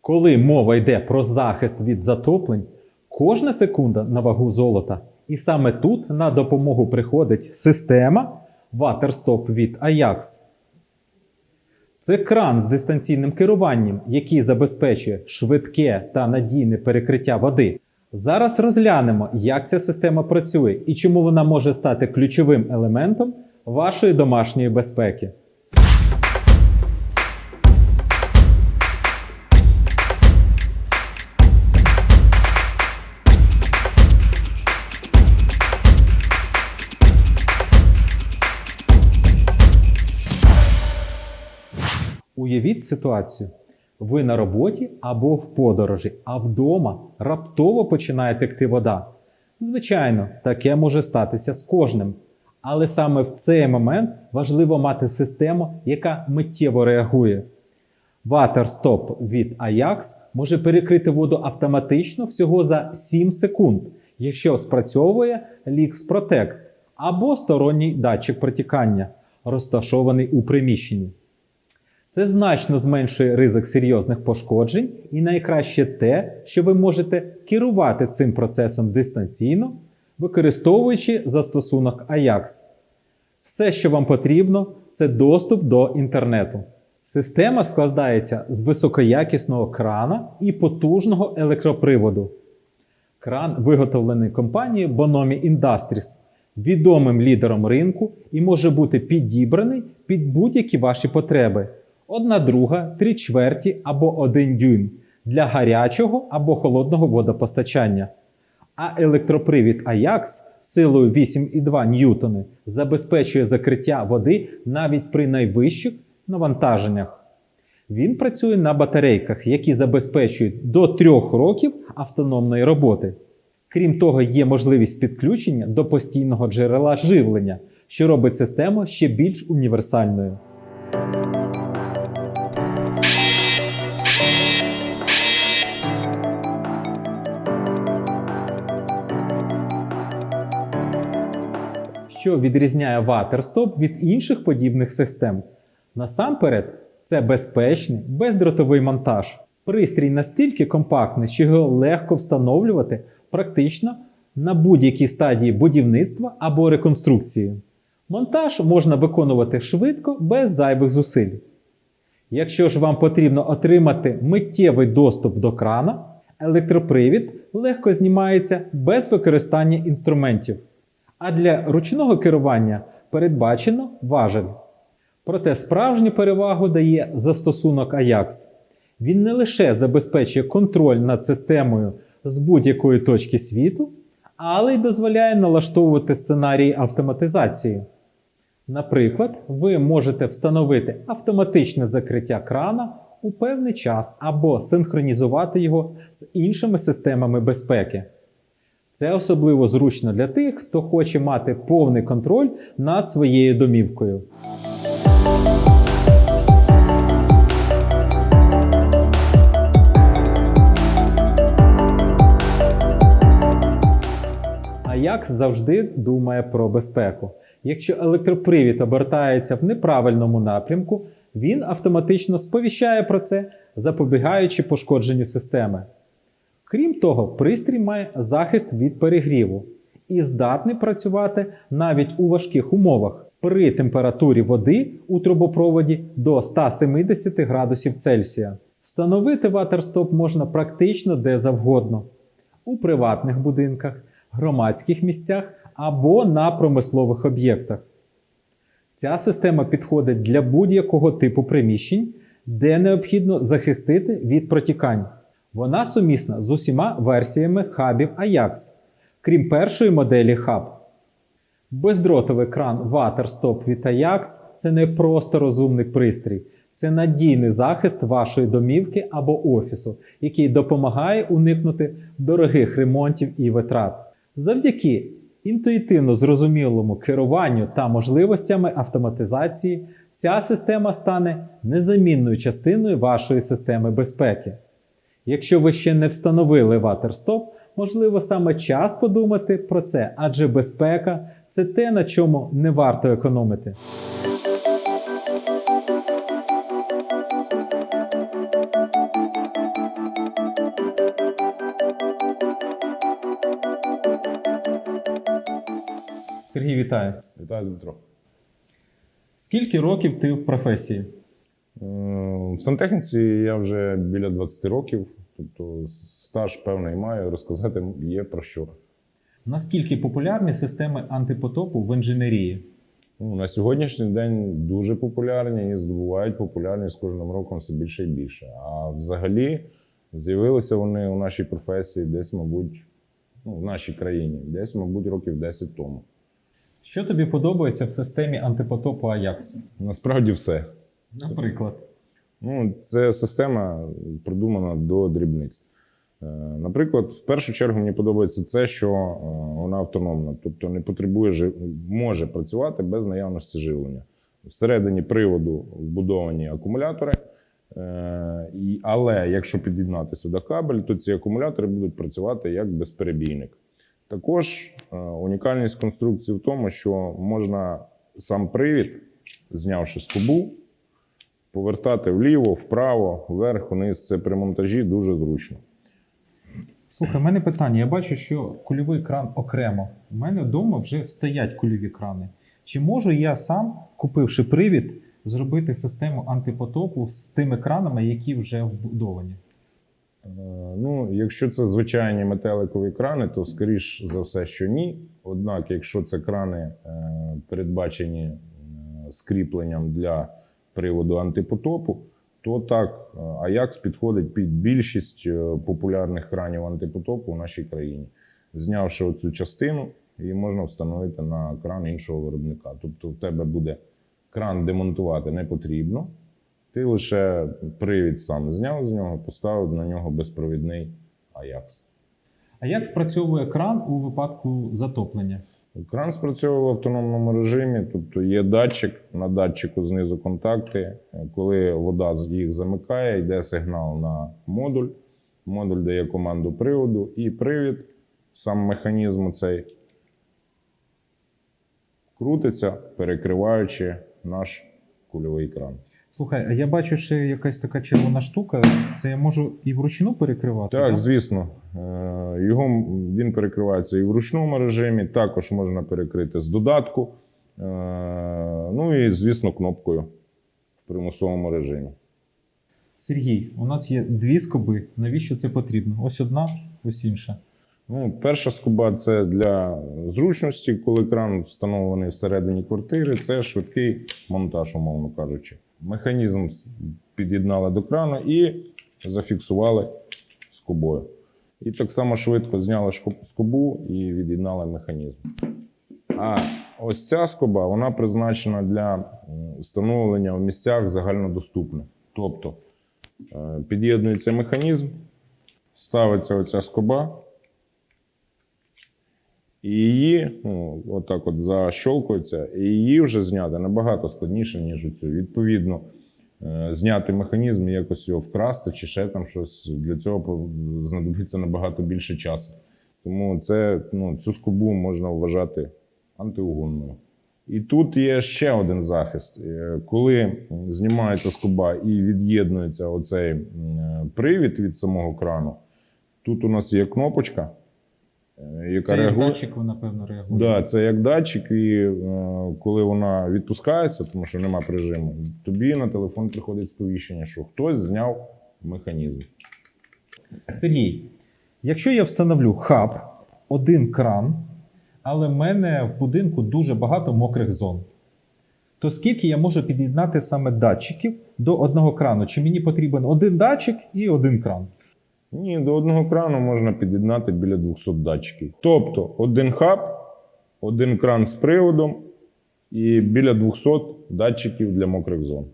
Коли мова йде про захист від затоплень, кожна секунда на вагу золота. І саме тут на допомогу приходить система WaterStop від Ajax. Це кран з дистанційним керуванням, який забезпечує швидке та надійне перекриття води. Зараз розглянемо, як ця система працює і чому вона може стати ключовим елементом вашої домашньої безпеки. Уявіть ситуацію. Ви на роботі або в подорожі, а вдома раптово починає текти вода. Звичайно, таке може статися з кожним. Але саме в цей момент важливо мати систему, яка миттєво реагує. WaterStop від Ajax може перекрити воду автоматично всього за 7 секунд, якщо спрацьовує Leaks Protect або сторонній датчик протікання, розташований у приміщенні. Це значно зменшує ризик серйозних пошкоджень, і найкраще те, що ви можете керувати цим процесом дистанційно, використовуючи застосунок Ajax. Все, що вам потрібно, це доступ до інтернету. Система складається з високоякісного крана і потужного електроприводу. Кран виготовлений компанією Bonomi Industries, відомим лідером ринку і може бути підібраний під будь-які ваші потреби. Одна друга, три чверті або один дюйм для гарячого або холодного водопостачання. А електропривід Ajax силою 8,2 ньютони забезпечує закриття води навіть при найвищих навантаженнях. Він працює на батарейках, які забезпечують до 3 років автономної роботи. Крім того, є можливість підключення до постійного джерела живлення, що робить систему ще більш універсальною. Що відрізняє WaterStop від інших подібних систем? Насамперед, це безпечний, бездротовий монтаж. Пристрій настільки компактний, що його легко встановлювати практично на будь-якій стадії будівництва або реконструкції. Монтаж можна виконувати швидко, без зайвих зусиль. Якщо ж вам потрібно отримати миттєвий доступ до крана, електропривід легко знімається без використання інструментів. А для ручного керування передбачено важель. Проте справжню перевагу дає застосунок Ajax. Він не лише забезпечує контроль над системою з будь-якої точки світу, але й дозволяє налаштовувати сценарії автоматизації. Наприклад, ви можете встановити автоматичне закриття крана у певний час або синхронізувати його з іншими системами безпеки. Це особливо зручно для тих, хто хоче мати повний контроль над своєю домівкою. А як завжди думає про безпеку. Якщо електропривід обертається в неправильному напрямку, він автоматично сповіщає про це, запобігаючи пошкодженню системи. Крім того, пристрій має захист від перегріву і здатний працювати навіть у важких умовах при температурі води у трубопроводі до 170 градусів Цельсія. Встановити ватерстоп можна практично де завгодно у приватних будинках, громадських місцях або на промислових об'єктах. Ця система підходить для будь-якого типу приміщень, де необхідно захистити від протікань. Вона сумісна з усіма версіями хабів Ajax, крім першої моделі хаб. Бездротовий кран WaterStop від Ajax – це не просто розумний пристрій, це надійний захист вашої домівки або офісу, який допомагає уникнути дорогих ремонтів і витрат. Завдяки інтуїтивно зрозумілому керуванню та можливостями автоматизації, ця система стане незамінною частиною вашої системи безпеки. Якщо ви ще не встановили ватерстоп, можливо саме час подумати про це, адже безпека це те, на чому не варто економити. Сергій вітаю. Вітаю, Дмитро. Скільки років ти в професії? Е, В сантехніці я вже біля 20 років, тобто стаж певний маю, розказати є про що. Наскільки популярні системи антипотопу в інженерії? Ну, на сьогоднішній день дуже популярні і здобувають популярність з кожним роком все більше і більше. А взагалі з'явилися вони у нашій професії десь, мабуть, ну, в нашій країні, десь, мабуть, років 10 тому. Що тобі подобається в системі антипотопу Ajax? Насправді все. Наприклад. Ну, це система продумана до дрібниць. Е, Наприклад, в першу чергу мені подобається це, що е, вона автономна, тобто не потребує може працювати без наявності живлення. Всередині приводу вбудовані акумулятори, е, але якщо під'єднати сюди кабель, то ці акумулятори будуть працювати як безперебійник. Також унікальність конструкції в тому, що можна сам привід, знявши скобу, повертати вліво, вправо, вверх, вниз. Це при монтажі дуже зручно. Слухай, в мене питання. Я бачу, що кульовий кран окремо. У мене вдома вже стоять кульові крани. Чи можу я сам, купивши привід, зробити систему антипотопу з тими кранами, які вже вбудовані? Е, Ну, якщо це звичайні метеликові крани, то скоріш за все, що ні. Однак, якщо це крани е, передбачені е, скріпленням для приводу антипотопу, то так, е, Ajax підходить під більшість е, популярних кранів антипотопу в нашій країні. Знявши оцю частину, її можна встановити на кран іншого виробника. Тобто, в тебе буде кран демонтувати не потрібно. Ти лише привід сам зняв з нього, поставив на нього безпровідний Ajax. А як спрацьовує кран у випадку затоплення? Кран спрацьовує в автономному режимі, тобто є датчик, на датчику знизу контакти. Коли вода їх замикає, йде сигнал на модуль. Модуль дає команду приводу, і привід, сам механізм цей крутиться, перекриваючи наш кульовий кран. Слухай, а я бачу, що якась така червона штука. Це я можу і вручну перекривати? Так, да? звісно. Е, Його він перекривається і в ручному режимі, також можна перекрити з додатку. Е, Ну і, звісно, кнопкою в примусовому режимі. Сергій, у нас є дві скоби. Навіщо це потрібно? Ось одна, ось інша. Ну, перша скоба це для зручності, коли кран встановлений всередині квартири. Це швидкий монтаж, умовно кажучи. Механізм під'єднали до крану і зафіксували скобою. І так само швидко зняли скобу і від'єднали механізм. А ось ця скоба вона призначена для встановлення в місцях загальнодоступних. Тобто е, під'єднується механізм, ставиться оця скоба. І її ну, отак от защолкується, і її вже зняти набагато складніше, ніж оцю. Відповідно, е, зняти механізм, якось його вкрасти чи ще там щось. Для цього знадобиться набагато більше часу. Тому це, ну, цю скобу можна вважати антиугонною. І тут є ще один захист. Е, Коли знімається скоба і від'єднується оцей привід від самого крану, тут у нас є кнопочка, е, яка Це як датчик, напевно, реагує. Да, це як датчик, і е, коли вона відпускається, тому що нема прижиму, тобі на телефон приходить сповіщення, що хтось зняв механізм. Сергій, якщо я встановлю хаб, один кран, але в мене в будинку дуже багато мокрих зон, то скільки я можу під'єднати саме датчиків до одного крану? Чи мені потрібен один датчик і один кран? Ні, до одного крану можна під'єднати біля 200 датчиків. Тобто один хаб, один кран з приводом і біля 200 датчиків для мокрих зон.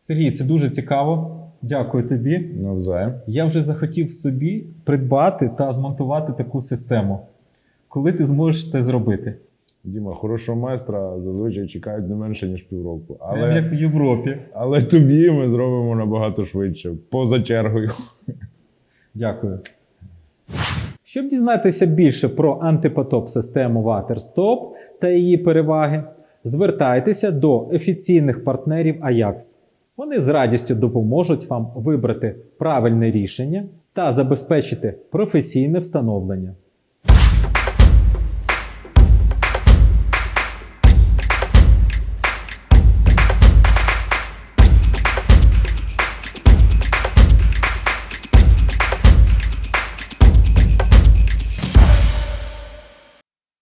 Сергій, це дуже цікаво. Дякую тобі. Навзаєм. Я вже захотів собі придбати та змонтувати таку систему. Коли ти зможеш це зробити? Діма, хорошого майстра зазвичай чекають не менше, ніж півроку. Але, як в Європі. але тобі ми зробимо набагато швидше, поза чергою. Дякую. Щоб дізнатися більше про антипотоп-систему WaterStop та її переваги, звертайтеся до офіційних партнерів Ajax. Вони з радістю допоможуть вам вибрати правильне рішення та забезпечити професійне встановлення.